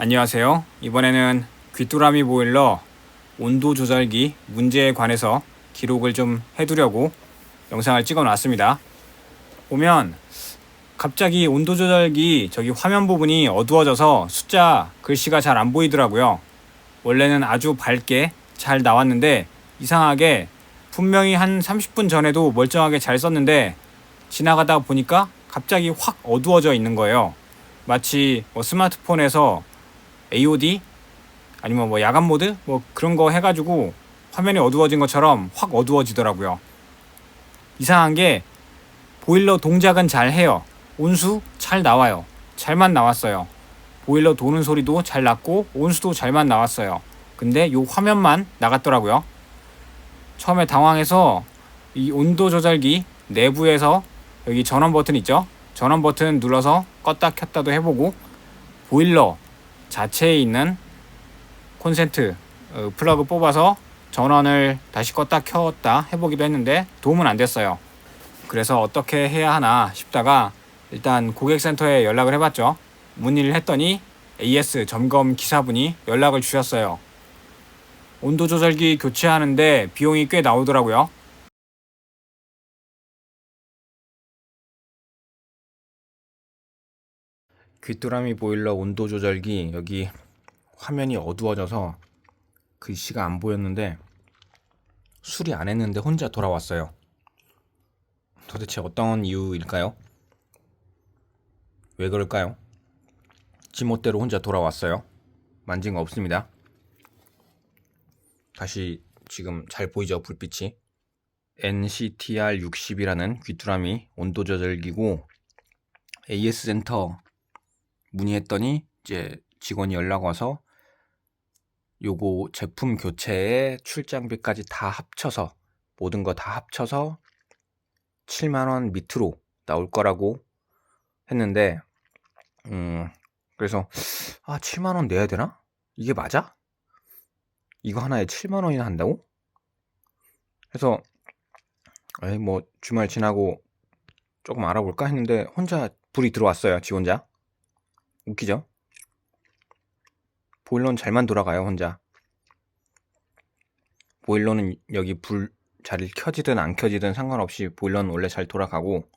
안녕하세요. 이번에는 귀뚜라미 보일러 온도 조절기 문제에 관해서 기록을 좀 해두려고 영상을 찍어 놨습니다. 보면 갑자기 온도 조절기 저기 화면 부분이 어두워져서 숫자 글씨가 잘 안 보이더라고요. 원래는 아주 밝게 잘 나왔는데 이상하게 분명히 한 30분 전에도 멀쩡하게 잘 썼는데 지나가다 보니까 갑자기 확 어두워져 있는 거예요. 마치 뭐 스마트폰에서 AOD 아니면 뭐 야간 모드 뭐 그런 거 해가지고 화면이 어두워진 것처럼 확 어두워지더라고요. 이상한 게 보일러 동작은 잘 해요. 온수 잘 나와요. 잘만 나왔어요. 보일러 도는 소리도 잘 났고 온수도 잘만 나왔어요. 근데 요 화면만 나갔더라고요. 처음에 당황해서 이 온도 조절기 내부에서 여기 전원 버튼 있죠? 전원 버튼 눌러서 껐다 켰다도 해보고 보일러 자체에 있는 콘센트 어, 플러그 뽑아서 전원을 다시 껐다 켰다 해보기도 했는데 도움은 안 됐어요. 그래서 어떻게 해야 하나 싶다가 일단 고객센터에 연락을 해봤죠. 문의를 했더니 AS 점검 기사분이 연락을 주셨어요. 온도 조절기 교체하는데 비용이 꽤 나오더라고요. 귀뚜라미 보일러 온도 조절기 여기 화면이 어두워져서 글씨가 안 보였는데 수리 안 했는데 혼자 돌아왔어요. 도대체 어떤 이유일까요? 왜 그럴까요? 지멋대로 혼자 돌아왔어요. 만진 거 없습니다. 다시 지금 잘 보이죠 불빛이 NCTR 60이라는 귀뚜라미 온도 조절기고 AS 센터 문의했더니 이제 직원이 연락 와서 요거 제품 교체에 출장비까지 다 합쳐서 모든 거 다 합쳐서 7만 원 밑으로 나올 거라고 했는데 음 그래서 아 7만 원 내야 되나? 이게 맞아? 이거 하나에 7만 원이나 한다고? 그래서 에이 뭐 주말 지나고 조금 알아볼까 했는데 혼자 불이 들어왔어요 지 혼자 웃기죠? 보일러는 잘만 돌아가요 혼자 보일러는 여기 불 잘 켜지든 안 켜지든 상관없이 보일러는 원래 잘 돌아가고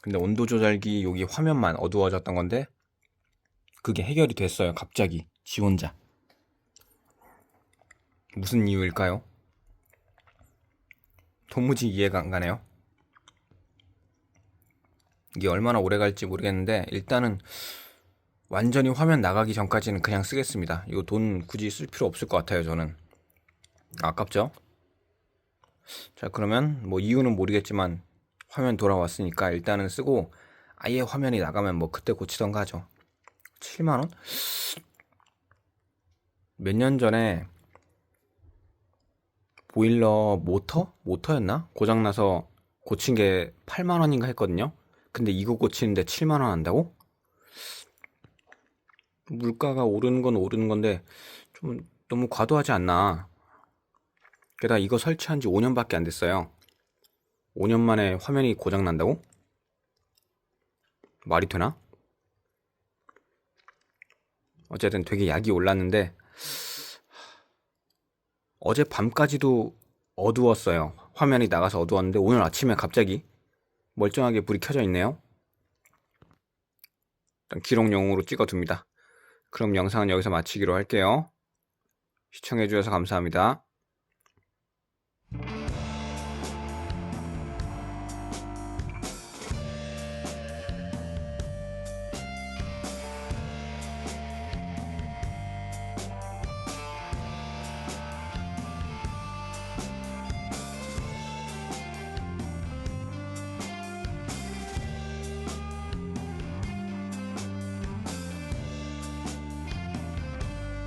근데 온도 조절기 여기 화면만 어두워졌던 건데 그게 해결이 됐어요 갑자기 지 혼자 무슨 이유일까요? 도무지 이해가 안 가네요 이게 얼마나 오래 갈지 모르겠는데 일단은 완전히 화면 나가기 전까지는 그냥 쓰겠습니다. 이거 돈 굳이 쓸 필요 없을 것 같아요, 저는. 아깝죠? 자, 그러면 뭐 이유는 모르겠지만 화면 돌아왔으니까 일단은 쓰고 아예 화면이 나가면 뭐 그때 고치던가 하죠. 7만원? 몇 년 전에 보일러 모터? 모터였나? 고장나서 고친 게 8만원인가 했거든요. 근데 이거 고치는데 7만 원 한다고? 물가가 오르는 건 오르는 건데 좀 너무 과도하지 않나. 게다가 이거 설치한 지 5년밖에 안 됐어요. 5년 만에 화면이 고장 난다고? 말이 되나? 어쨌든 되게 약이 올랐는데 어제 밤까지도 어두웠어요. 화면이 나가서 어두웠는데 오늘 아침에 갑자기 멀쩡하게 불이 켜져 있네요. 기록용으로 찍어둡니다. 그럼 영상은 여기서 마치기로 할게요. 시청해주셔서 감사합니다.